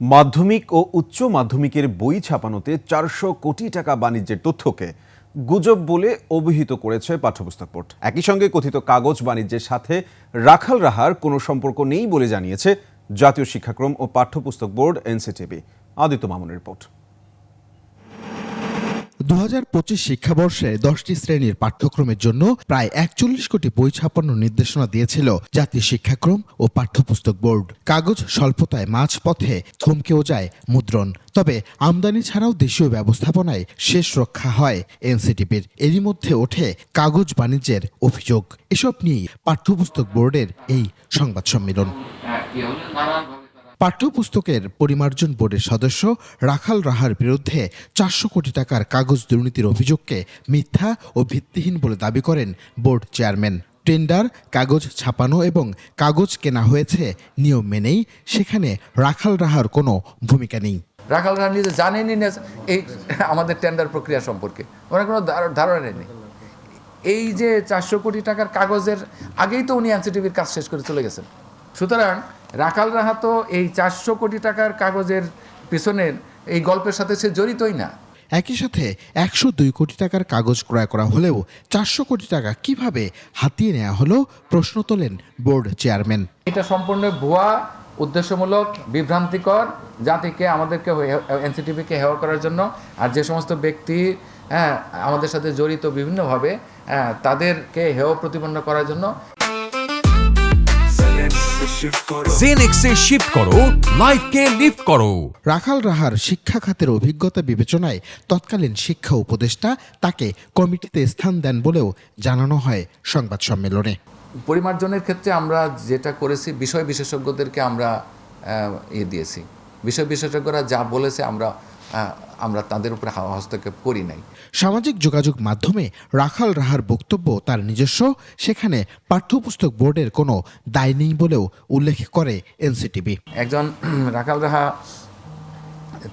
মাধ্যমিক ও উচ্চ মাধ্যমিকের বই ছাপানোতে চারশো কোটি টাকা বাণিজ্যের তথ্যকে গুজব বলে অভিহিত করেছে পাঠ্যপুস্তক বোর্ড। একই সঙ্গে কথিত কাগজ বাণিজ্যের সাথে রাখাল রাহার কোনো সম্পর্ক নেই বলে জানিয়েছে জাতীয় শিক্ষাক্রম ও পাঠ্যপুস্তক বোর্ড এনসিটিভি। আদিত্য মামুনের রিপোর্ট। দু হাজার পঁচিশ শিক্ষাবর্ষে দশটি শ্রেণির পাঠ্যক্রমের জন্য প্রায় একচল্লিশ কোটি বই ছাপানোর নির্দেশনা দিয়েছিল জাতীয় শিক্ষাক্রম ও পাঠ্যপুস্তক বোর্ড। কাগজ স্বল্পতায় মাঝপথে থমকেও যায় মুদ্রণ। তবে আমদানি ছাড়াও দেশীয় ব্যবস্থাপনায় শেষ রক্ষা হয় এনসিটিপির। এরই মধ্যে ওঠে কাগজ বাণিজ্যের অভিযোগ। এসব নিয়েই পাঠ্যপুস্তক বোর্ডের এই সংবাদ সম্মেলন। পাঠ্যপুস্তকের পরিমার্জন বোর্ডের সদস্য রাখাল রাহার বিরুদ্ধে চারশো কোটি টাকার কাগজ দুর্নীতির অভিযোগকে মিথ্যা ও ভিত্তিহীন বলে দাবি করেন বোর্ড চেয়ারম্যান। টেন্ডার, কাগজ ছাপানো এবং কাগজ কেনা হয়েছে নিয়ম মেনেই, সেখানে রাখাল রাহার কোনো ভূমিকা নেই। রাখাল রায় নিজে জানেনই না এই আমাদের টেন্ডার প্রক্রিয়া সম্পর্কে। ওনার কোনো ধারণা নেই। এই যে চারশো কোটি টাকার কাগজের আগেই তো উনি এনসিটিভির কাজ শেষ করে চলে গেছেন। সুতরাং রাখাল রাহা তো এই চারশো কোটি টাকার কাগজের পিছনের এই গল্পের সাথে সে জড়িতই না। একই সাথে একশো দুই কোটি টাকার কাগজ ক্রয় করা হলেও চারশো কোটি টাকা কীভাবে হাতিয়ে নেওয়া হলো প্রশ্ন তোলেন বোর্ড চেয়ারম্যান। এটা সম্পূর্ণ ভুয়া উদ্দেশ্যমূলক বিভ্রান্তিকর জাতিকে আমাদেরকে এনসিটিভিকে হেওয়া করার জন্য। আর যে সমস্ত ব্যক্তি হ্যাঁ আমাদের সাথে জড়িত বিভিন্নভাবে হ্যাঁ তাদেরকে হেয় প্রতিপন্ন করার জন্য জেনেক্সে শিফট করো। লাইফকে লিফট করো রাখাল রাহার শিক্ষা খাতের অভিজ্ঞতা বিবেচনায় তৎকালীন শিক্ষা উপদেষ্টা তাকে কমিটিতে স্থান দেন বলেও জানানো হয় সংবাদ সম্মেলনে। পরিমার্জনের ক্ষেত্রে আমরা যেটা করেছি বিষয় বিশেষজ্ঞদেরকে আমরা ইয়ে দিয়েছি। বিষয় বিশেষজ্ঞরা যা বলেছে আমরা আমরা তাদের উপরে হস্তক্ষেপ করি নাই। সামাজিক যোগাযোগ মাধ্যমে রাখাল রাহার বক্তব্য তার নিজস্ব সেখানে পাঠ্যপুস্তক বোর্ডের কোনো দায় নেই বলেও উল্লেখ করে এনসিটিভি। একজন রাখাল রাহা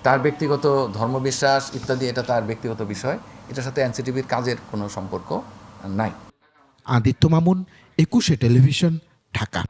তার ব্যক্তিগত ধর্মবিশ্বাস ইত্যাদি এটা তার ব্যক্তিগত বিষয়। এটার সাথে এনসিটিভির কাজের কোনো সম্পর্ক নাই। আদিত্য মামুন একুশে টেলিভিশন ঢাকা।